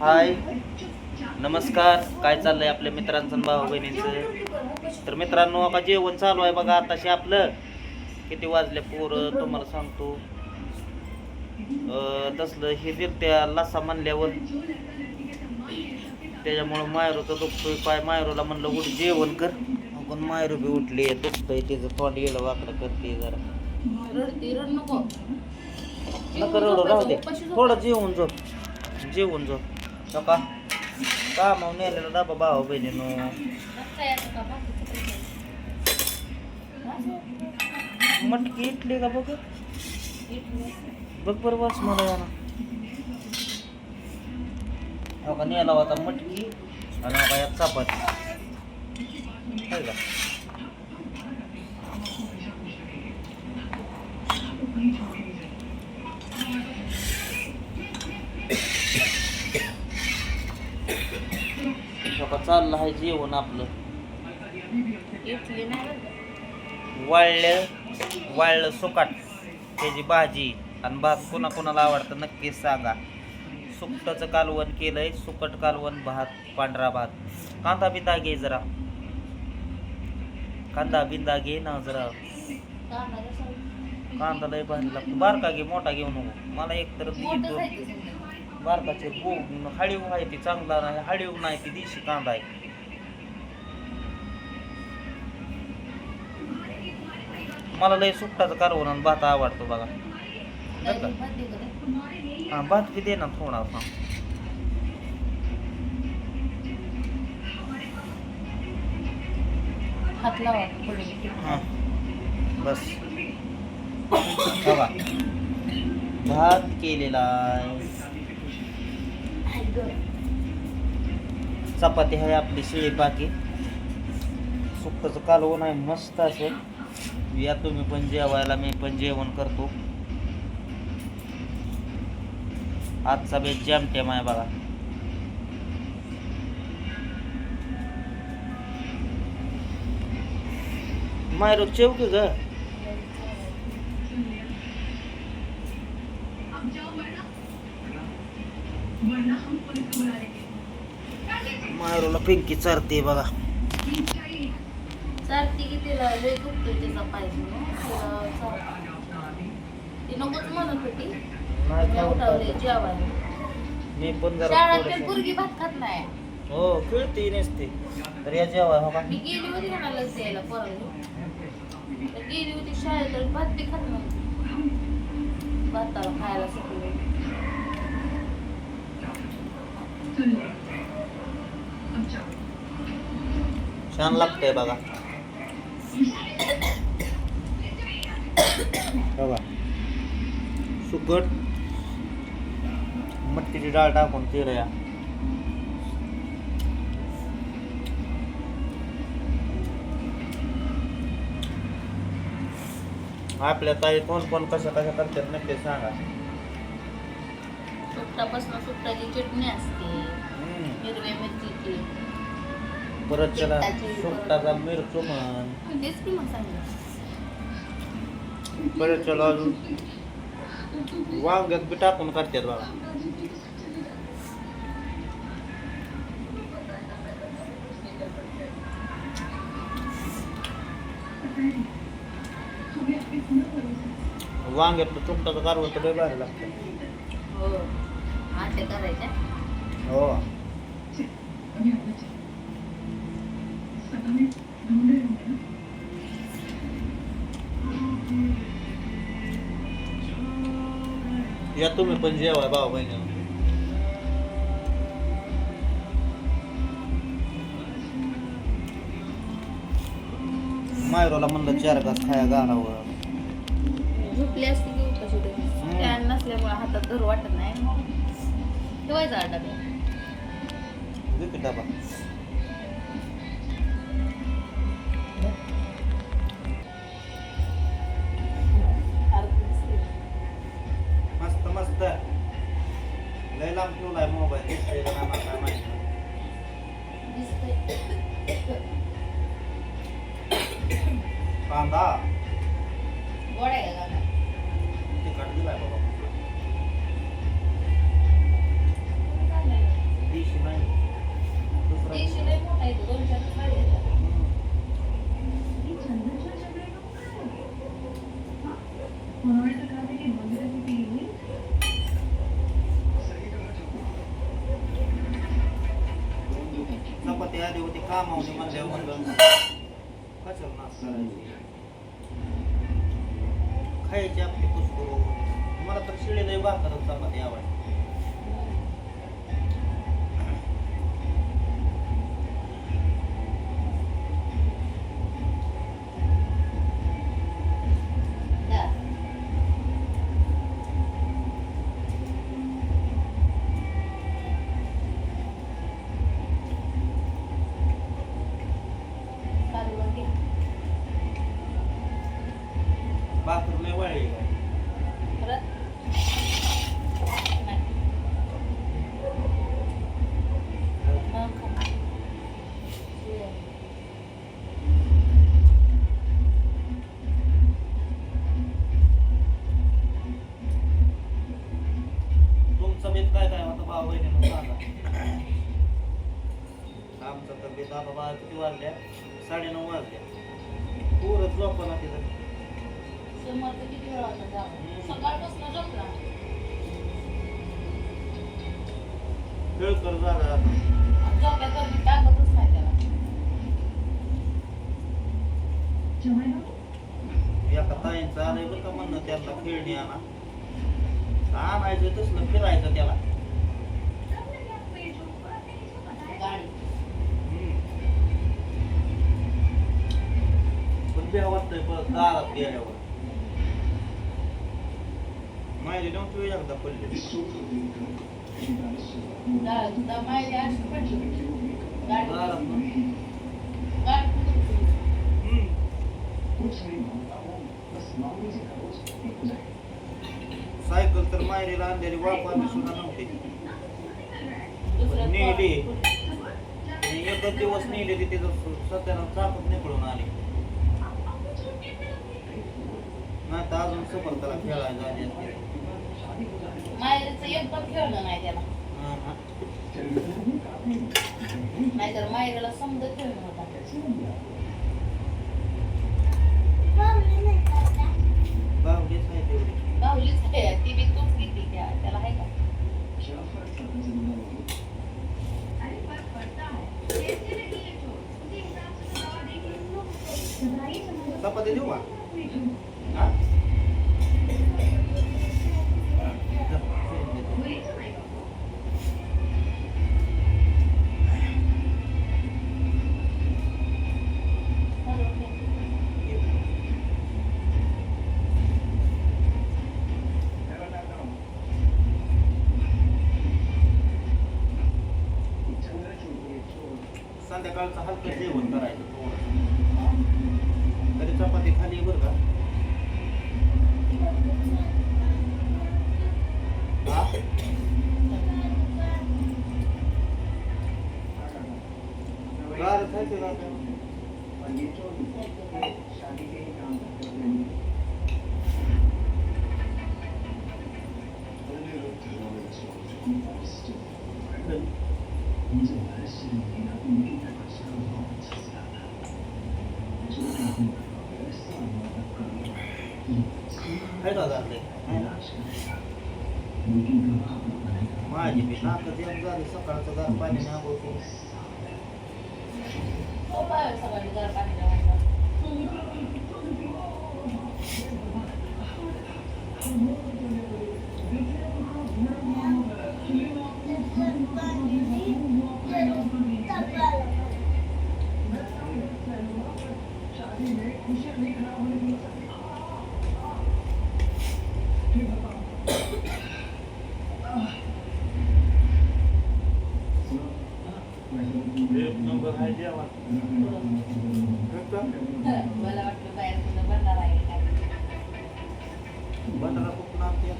हाय. नमस्कार. काय चाललंय आपल्या मित्रांचं भाऊ बहिणींचं तर मित्रांनो आता जेवण चालू आहे बघा. आताशी आपलं किती वाजले पोरं तुम्हाला सांगतो. तसलं हे दिरत्या लसा म्हणल्यावर त्याच्यामुळं मायरूचं दुखतोय. पाय मायरूला म्हणलं उठ जेवण कर. पण मायरू बी उठली. दुखतोय तिचं. तोंड येलं वाकडं करते जरा. नको. नका रडू राहू दे. थोडं जेवून झोप. जेवून झोप. नका का मग नेलेला डबा भाऊ बहिणीनो मटकी इटली का बघ बघ बरं वास मला याला हो का नेला होता मटकी आणि हो का यात चपाती का का चाललं आहे जेवण आपलं. वाळलं वाळलं सुकाट. त्याची भाजी. आणि भात कोणा कोणाला आवडतं नक्कीच सांगा. सुकटाचं कालवण केलंय सुकट कालवण भात पांढरा भात. कांदा बिंदा घे जरा. कांदा बिंदा घे ना जरा? कांदा लय भारी लागतो. बारका घे मोठा घेऊ नको. मला एक तर मोठं येतो खायचं समजा. बारकाचे गो हळीव आहे ती चांगला नाही हळीव नाही ती देशी कांदा आहे. मला लय सुकटाचं कालवण आणि भात आवडतो बघा. हा भात बी दे ना लावा पुढे हा. बस. बघा. भात केलेला आहे. चपाती आहे आपली शिळी बाकी. सुक्काचं कालवण आहे मस्त असेल या तुम्ही पण जेवायला मी पण जेवण करतो. आजचा बेस जॅम टेम आहे बघा. मायरो चेव की ग. मायरोला पिंकी चारते बघा. चालती की तिला लय दुखतोय त्याचा पाय. ती नकोच म्हणत होती. उठवले? जेवायला. मी पण जरा शाळेत थोडंसं- पण पोरगी भात खात नाही? हो खेळते नसते. तर या जेवाय हो का मी गेली होती ना लस द्यायला पोरांनी. तर गेली होती शाळेत भात बी खात नव्हती. भाताला खायला सुटले. छान लागतंय बघा. बघा. सुकट. मटकीची डाळ टाकून या आपल्या ताई कोण कोण कशा कशा करतात नक्की सांगा. सुकटापासून सुकटाची चटणी असते हम्म. हिरव्या मिरचीची. परत त्याला तिखटाची. सुकटाचा मिरचू म्हण. तेच की मग सांगितलं परत त्याला अजून. वांग्यात बी टाकून करतात बघा वांग्यातलं तुमचं कारवं तर लय भारी लागतं. हो. करायच्या हो. या तुम्ही पण जेवाय भाऊ बहिणी मायरोला म्हणलं चार घास खाया घालावं. झोपली असती की उपाशी नसल्यामुळे हातात धरू वाटत नाही. ठेवायचा आटा डबा मस्त मस्त. लय लांब ठेवलाय मोबाईल. दिसतोय का नाही मला काय माहीत नाही. कांदा. गोड्या आहे का Kaya siya ang pipos ko. Kung Malah tersilin lewat terus dapat ya. मी टाकतच नाही त्याला. एका ताईंचं आलंय बरं का म्हणणं त्यांना खेळणी आणा. आणायचं तसलं फिरायचं त्याला. गाडी. पण बी वाटतंय परत दारात गेल्यावर. माहिती देऊन तू एकदा पडले. सायकल तर मायरीला आणलेली वापरली सुद्धा नव्हती. नेली. एकच दिवस नेली ती तिथं सध्याला चाकून निघळून आली. नाही तर अजून सफलताला खेळायला जाण्यात माहेरचं एक पण खेळलं नाही त्याला. नाहीतर माहेरला समजा खेळणं होता. बावलीच आहे तेवढी. बाहुलीच आहे ती बी तूच किती त्या त्याला आहे का? चपाती देऊ का? हा? que es आहे का गारले? माझी बी नाकच एक झाली सकाळचं गार पाणी आंघोळ केली. खूप आहे सकाळी जर पाणी लावायचं. एक नंबर आहे जेवण. मला वाटलं बाहेर कुठं भंडारा आहे काय. बंधारा कुठून आणते?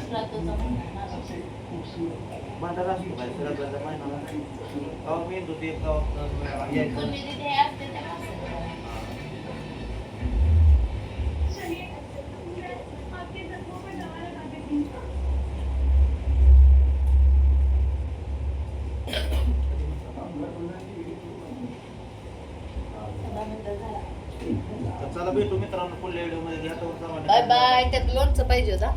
श्राद्धचा महिना आहे ना. बंधारा असतो काय सगळ्याचा महिना गावात मेंदू ते गावात यायचं कोणी तिथे असते ते असते. दहा पाहिजे होता